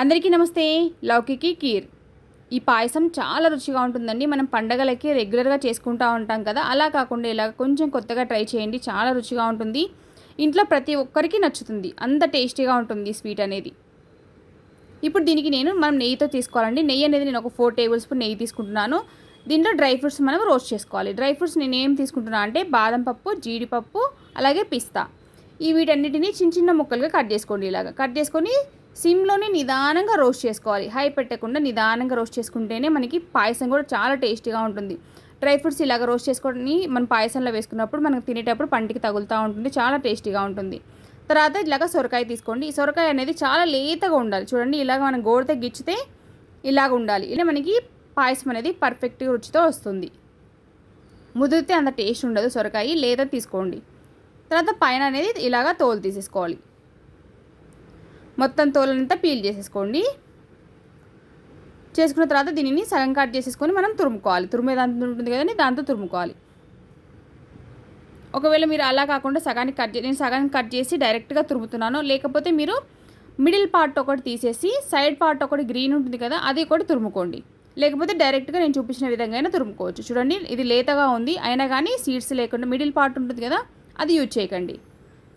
అందరికీ నమస్తే. లౌకికి కీర్. ఈ పాయసం చాలా రుచిగా ఉంటుందండి. మనం పండగలకి రెగ్యులర్గా చేసుకుంటూ ఉంటాం కదా. అలా కాకుండా ఇలా కొంచెం కొత్తగా ట్రై చేయండి. చాలా రుచిగా ఉంటుంది. ఇంట్లో ప్రతి ఒక్కరికి నచ్చుతుంది. అంత టేస్టీగా ఉంటుంది స్వీట్ అనేది. ఇప్పుడు దీనికి నేను మనం నెయ్యితో తీసుకోవాలండి. నెయ్యి అనేది నేను ఒక ఫోర్ టేబుల్ స్పూన్ నెయ్యి తీసుకుంటున్నాను. దీంట్లో డ్రై ఫ్రూట్స్ మనం రోస్ట్ చేసుకోవాలి. డ్రై ఫ్రూట్స్ నేను ఏం తీసుకుంటున్నా అంటే బాదం పప్పు జీడిపప్పు అలాగే పిస్తా. ఈ వీటన్నిటిని చిన్న చిన్న ముక్కలుగా కట్ చేసుకోండి ఇలాగా. కట్ చేసుకొని సిమ్లోనే నిదానంగా రోస్ట్ చేసుకోవాలి. హై పెట్టకుండా నిదానంగా రోస్ట్ చేసుకుంటేనే మనకి పాయసం కూడా చాలా టేస్టీగా ఉంటుంది. డ్రై ఫ్రూట్స్ ఇలాగ రోస్ట్ చేసుకొని మనం పాయసంలో వేసుకున్నప్పుడు మనకు తినేటప్పుడు పంటికి తగులుతూ ఉంటుంది. చాలా టేస్టీగా ఉంటుంది. తర్వాత ఇలాగ సొరకాయ తీసుకోండి. ఈ సొరకాయ అనేది చాలా లేతగా ఉండాలి. చూడండి ఇలాగ మనం గోడ గిచ్చితే ఇలాగ ఉండాలి. ఇలా మనకి పాయసం అనేది పర్ఫెక్ట్ రుచితో వస్తుంది. ముదిరితే అంత టేస్ట్ ఉండదు సొరకాయ. లేదా తీసుకోండి. తర్వాత పైన అనేది ఇలాగ తోలు తీసేసుకోవాలి. మొత్తం తోలనంతా పీల్ చేసేసుకోండి. చేసుకున్న తర్వాత దీనిని సగం కట్ చేసేసుకొని మనం తురుముకోవాలి. తురుమే దాంతో ఉంటుంది కదండి దాంతో తురుముకోవాలి. ఒకవేళ మీరు అలా కాకుండా సగానికి కట్ చే నేను సగానికి కట్ చేసి డైరెక్ట్గా తురుముతున్నాను. లేకపోతే మీరు మిడిల్ పార్ట్ ఒకటి తీసేసి సైడ్ పార్ట్ ఒకటి గ్రీన్ ఉంటుంది కదా అది ఒకటి తురుముకోండి. లేకపోతే డైరెక్ట్గా నేను చూపించిన విధంగా అయినా తురుముకోవచ్చు. చూడండి ఇది లేతగా ఉంది. అయినా కానీ సీడ్స్ లేకుండా మిడిల్ పార్ట్ ఉంటుంది కదా అది యూజ్ చేయకండి.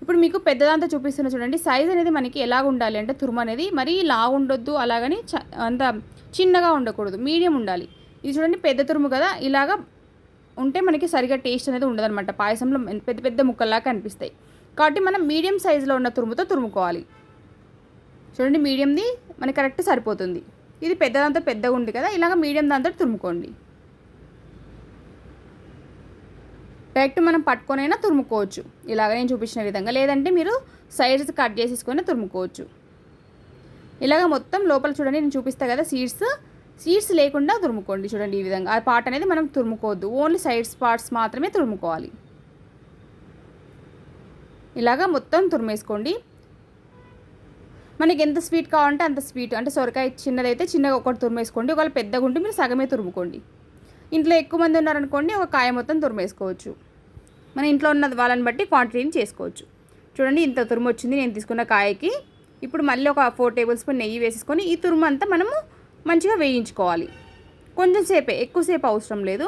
ఇప్పుడు మీకు పెద్దదంతా చూపిస్తున్న చూడండి. సైజ్ అనేది మనకి ఎలా ఉండాలి? అంటే తురుము అనేది మరీ లా ఉండొద్దు అలాగని చ అంత చిన్నగా ఉండకూడదు. మీడియం ఉండాలి. ఇది చూడండి పెద్ద తురుము కదా. ఇలాగా ఉంటే మనకి సరిగా టేస్ట్ అనేది ఉండదన్నమాట. పాయసంలో పెద్ద పెద్ద ముక్కల్లా కనిపిస్తాయి. కాబట్టి మనం మీడియం సైజులో ఉన్న తురుముతో తురుముకోవాలి. చూడండి మీడియంది మనకి కరెక్ట్ సరిపోతుంది. ఇది పెద్దదంతా పెద్దగా ఉంది కదా. ఇలాగ మీడియం దాంతో తురుముకోండి. డైరెక్ట్ మనం పట్టుకొనైనా తురుముకోవచ్చు. ఇలాగ నేను చూపించిన విధంగా. లేదంటే మీరు సైడ్స్ కట్ చేసేసుకొని తురుముకోవచ్చు. ఇలాగ మొత్తం లోపల చూడండి నేను చూపిస్తా కదా సీడ్స్ సీడ్స్ లేకుండా తురుముకోండి చూడండి ఈ విధంగా. ఆ పార్ట్ అనేది మనం తురుముకోవద్దు. ఓన్లీ సైడ్స్ పార్ట్స్ మాత్రమే తురుముకోవాలి. ఇలాగా మొత్తం తురిమేసుకోండి. మనకి ఎంత స్వీట్ కావాలంటే అంత స్వీట్ అంటే సొరకాయ చిన్నదైతే చిన్నగా ఒకటి తురిమేసుకోండి. ఒకవేళ పెద్దగా ఉంటే మీరు సగమే తురుముకోండి. ఇంట్లో ఎక్కువ మంది ఉన్నారనుకోండి ఒక కాయ మొత్తం తురిమేసుకోవచ్చు. మన ఇంట్లో ఉన్న వాళ్ళని బట్టి క్వాంటిటీని చేసుకోవచ్చు. చూడండి ఇంత తురుము వచ్చింది నేను తీసుకున్న కాయకి. ఇప్పుడు మళ్ళీ ఒక ఫోర్ టేబుల్ స్పూన్ నెయ్యి వేసేసుకొని ఈ తురుము అంతా మనము మంచిగా వేయించుకోవాలి. కొంచెం సేపే ఎక్కువసేపు అవసరం లేదు.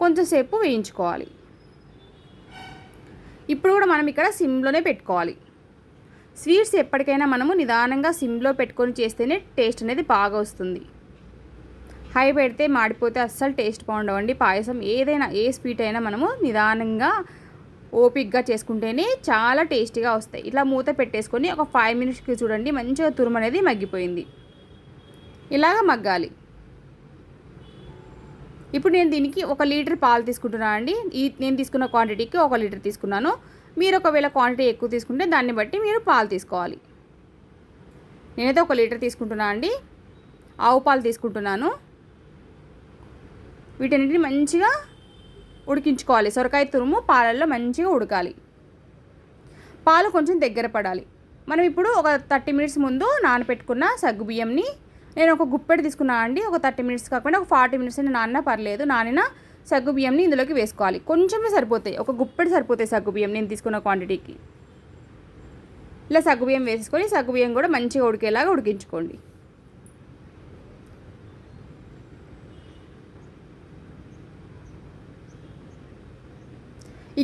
కొంచెంసేపు వేయించుకోవాలి. ఇప్పుడు కూడా మనం ఇక్కడ సిమ్లోనే పెట్టుకోవాలి. స్వీట్స్ ఎప్పటికైనా మనము నిదానంగా సిమ్లో పెట్టుకొని చేస్తేనే టేస్ట్ అనేది బాగా వస్తుంది. హై పెడితే మాడిపోతే అస్సలు టేస్ట్ బాగుండవండి. పాయసం ఏదైనా ఏ స్వీట్ అయినా మనము నిదానంగా ఓపిక్గా చేసుకుంటేనే చాలా టేస్టీగా వస్తాయి. ఇట్లా మూత పెట్టేసుకొని ఒక ఫైవ్ మినిట్స్కి చూడండి మంచిగా తురుము అనేది మగ్గిపోయింది. ఇలాగ మగ్గాలి. ఇప్పుడు నేను దీనికి ఒక లీటర్ పాలు తీసుకుంటున్నాను అండి. ఈ నేను తీసుకున్న క్వాంటిటీకి ఒక లీటర్ తీసుకున్నాను. మీరు ఒకవేళ క్వాంటిటీ ఎక్కువ తీసుకుంటే దాన్ని బట్టి మీరు పాలు తీసుకోవాలి. నేనైతే ఒక లీటర్ తీసుకుంటున్నాను అండి. ఆవు పాలు తీసుకుంటున్నాను. వీటన్నిటిని మంచిగా ఉడికించుకోవాలి. సొరకాయ తురుము పాలల్లో మంచిగా ఉడకాలి. పాలు కొంచెం దగ్గర పడాలి. మనం ఇప్పుడు ఒక థర్టీ మినిట్స్ ముందు నానబెట్టుకున్న సగ్గు బియ్యంని నేను ఒక గుప్పెడు తీసుకున్నా అండి ఒక థర్టీ మినిట్స్ కాకుండా ఒక ఫార్టీ మినిట్స్ అయినా నాన్న పర్లేదు నానిన సగ్గు బియ్యంని ఇందులోకి వేసుకోవాలి. కొంచెమే సరిపోతాయి. ఒక గుప్పెడు సరిపోతాయి సగ్గు బియ్యం నేను తీసుకున్న క్వాంటిటీకి ఇలా సగ్గు బియ్యం వేసుకొని సగ్గు బియ్యం కూడా మంచిగా ఉడికేలాగా ఉడికించుకోండి.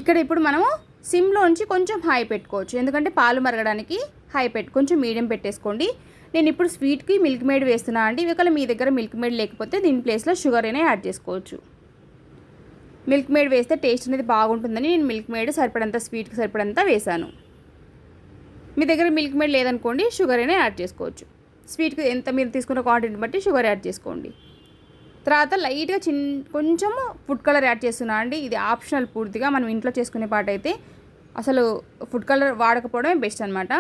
ఇక్కడ ఇప్పుడు మనము సిమ్లోంచి కొంచెం హై పెట్టుకోవచ్చు. ఎందుకంటే పాలు మరగడానికి హై పెట్టు కొంచెం మీడియం పెట్టేసుకోండి. నేను ఇప్పుడు స్వీట్కి మిల్క్ మేడ్ వేస్తున్నా అండి. ఒకవేళ మీ దగ్గర మిల్క్ మేడ్ లేకపోతే దీని ప్లేస్లో షుగర్ అయినా యాడ్ చేసుకోవచ్చు. మిల్క్ మేడ్ వేస్తే టేస్ట్ అనేది బాగుంటుందని నేను మిల్క్ మేడ్ సరిపడంత స్వీట్కి సరిపడంత వేశాను. మీ దగ్గర మిల్క్ మేడ్ లేదనుకోండి షుగర్ అయినా యాడ్ చేసుకోవచ్చు. స్వీట్కి ఎంత మీరు తీసుకున్న క్వాంటిటీని బట్టి షుగర్ యాడ్ చేసుకోండి. తర్వాత లైట్గా చిన్ కొంచెము ఫుడ్ కలర్ యాడ్ చేస్తున్నా అండి. ఇది ఆప్షనల్ పూర్తిగా మనం ఇంట్లో చేసుకునే పాట అయితే అసలు ఫుడ్ కలర్ వాడకపోవడమే బెస్ట్ అనమాట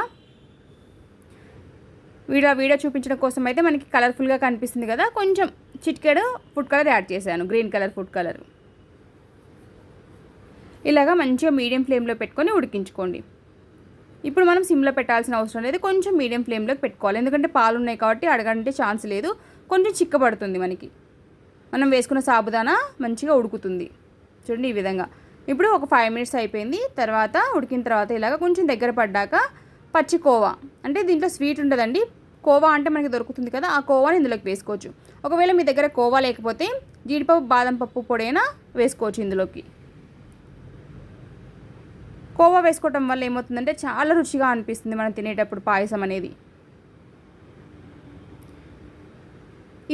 వీడియో వీడియో చూపించడం కోసం అయితే మనకి కలర్ఫుల్గా కనిపిస్తుంది కదా కొంచెం చిట్కెడు ఫుడ్ కలర్ యాడ్ చేశాను గ్రీన్ కలర్ ఫుడ్ కలర్. ఇలాగా మంచిగా మీడియం ఫ్లేమ్లో పెట్టుకొని ఉడికించుకోండి. ఇప్పుడు మనం సిమ్లో పెట్టాల్సిన అవసరం లేదు కొంచెం మీడియం ఫ్లేమ్లోకి పెట్టుకోవాలి. ఎందుకంటే పాలు ఉన్నాయి కాబట్టి అడగంటే ఛాన్స్ లేదు కొంచెం చిక్కబడుతుంది మనకి. మనం వేసుకున్న సాబుదానా మంచిగా ఉడుకుతుంది. చూడండి ఈ విధంగా. ఇప్పుడు ఒక ఫైవ్ మినిట్స్ అయిపోయింది. తర్వాత ఉడికిన తర్వాత ఇలాగ కొంచెం దగ్గర పడ్డాక పచ్చి కోవా. అంటే దీంట్లో స్వీట్ ఉండదండి. కోవా అంటే మనకి దొరుకుతుంది కదా ఆ కోవాని ఇందులోకి వేసుకోవచ్చు. ఒకవేళ మీ దగ్గర కోవా లేకపోతే జీడిపప్పు బాదం పప్పు పొడి అయినా వేసుకోవచ్చు ఇందులోకి. కోవా వేసుకోవటం వల్ల ఏమవుతుందంటే చాలా రుచిగా అనిపిస్తుంది మనం తినేటప్పుడు పాయసం అనేది.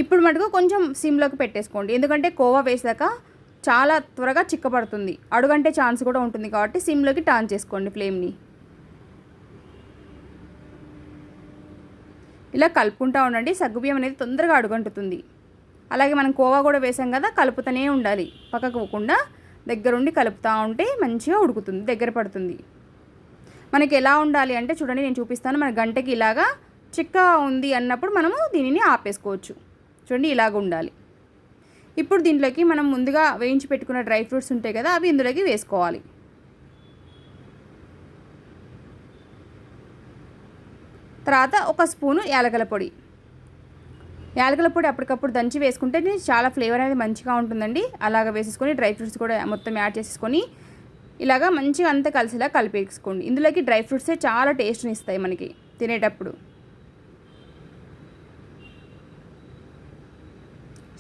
ఇప్పుడు మటుకు కొంచెం సిమ్లోకి పెట్టేసుకోండి. ఎందుకంటే కోవా వేసాక చాలా త్వరగా చిక్కబడుతుంది. అడుగంటే ఛాన్స్ కూడా ఉంటుంది కాబట్టి సిమ్లోకి టర్న్ చేసుకోండి ఫ్లేమ్ని. ఇలా కలుపుకుంటూ ఉండండి. సగ్గుబియ్యం అనేది తొందరగా అడుగంటుతుంది. అలాగే మనం కోవా కూడా వేసాం కదా కలుపుతూనే ఉండాలి. పక్కకు పోకుండా దగ్గరుండి కలుపుతూ ఉంటే మంచిగా ఉడుకుతుంది దగ్గర పడుతుంది. మనకి ఎలా ఉండాలి అంటే చూడండి నేను చూపిస్తాను. మన గంటకి ఇలాగా చిక్క ఉంది అన్నప్పుడు మనము దీనిని ఆపేసుకోవచ్చు. చూడండి ఇలాగ ఉండాలి. ఇప్పుడు దీంట్లోకి మనం ముందుగా వేయించి పెట్టుకున్న డ్రై ఫ్రూట్స్ ఉంటాయి కదా అవి ఇందులోకి వేసుకోవాలి. తర్వాత ఒక స్పూను యాలకల పొడి. యాలకల పొడి అప్పటికప్పుడు దంచి వేసుకుంటే చాలా ఫ్లేవర్ అనేది మంచిగా ఉంటుందండి. అలాగ వేసేసుకొని డ్రై ఫ్రూట్స్ కూడా మొత్తం యాడ్ చేసేసుకొని ఇలాగా మంచిగా అంతా కలిసిలా కలిపేసుకోండి. ఇందులోకి డ్రై ఫ్రూట్సే చాలా టేస్ట్ని ఇస్తాయి మనకి తినేటప్పుడు.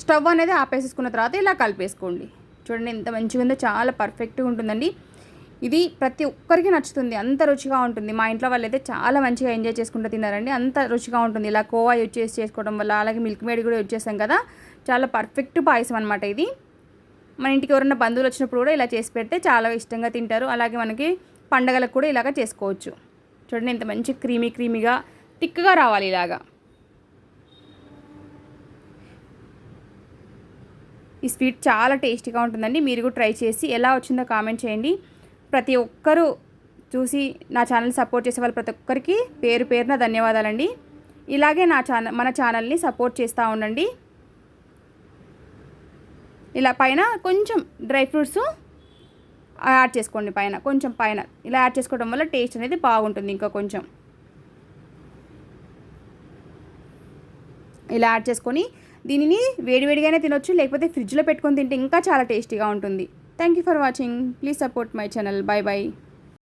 స్టవ్ అనేది ఆపేసేసుకున్న తర్వాత ఇలా కలిపేసుకోండి. చూడండి ఎంత మంచిగా ఉందో చాలా పర్ఫెక్ట్గా ఉంటుందండి. ఇది ప్రతి ఒక్కరికి నచ్చుతుంది అంత రుచిగా ఉంటుంది. మా ఇంట్లో వాళ్ళైతే చాలా మంచిగా ఎంజాయ్ చేసుకుంటూ తిన్నారండి. అంత రుచిగా ఉంటుంది. ఇలా కోవా యూజ్ చేసి చేసుకోవడం వల్ల అలాగే మిల్క్ మేడ్ కూడా యూజ్ చేస్తాం కదా. చాలా పర్ఫెక్ట్ పాయసం అనమాట ఇది. మన ఇంటికి ఎవరైనా బంధువులు వచ్చినప్పుడు కూడా ఇలా చేసి పెడితే చాలా ఇష్టంగా తింటారు. అలాగే మనకి పండగలకు కూడా ఇలాగ చేసుకోవచ్చు. చూడండి ఎంత మంచి క్రీమీ క్రీమీగా థిక్గా రావాలి ఇలాగా. ఈ స్వీట్ చాలా టేస్టీగా ఉంటుందండి. మీరు కూడా ట్రై చేసి ఎలా వచ్చిందో కామెంట్ చేయండి. ప్రతి ఒక్కరూ చూసి నా ఛానల్ సపోర్ట్ చేసే వాళ్ళు ప్రతి ఒక్కరికి పేరు పేరున ధన్యవాదాలండి. ఇలాగే నా ఛానల్ మన ఛానల్ని సపోర్ట్ చేస్తూ ఉండండి. ఇలా పైన కొంచెం డ్రై ఫ్రూట్స్ యాడ్ చేసుకోండి పైన కొంచెం పైన. ఇలా యాడ్ చేసుకోవడం వల్ల టేస్ట్ అనేది బాగుంటుంది ఇంకా కొంచెం. ఇలా యాడ్ చేసుకొని దీనిని వేడివేడిగానే తినొచ్చు లేకపోతే ఫ్రిడ్జ్లో పెట్టుకొని తింటే ఇంకా చాలా టేస్టీగా ఉంటుంది. Thank you for watching. Please support my channel. Bye bye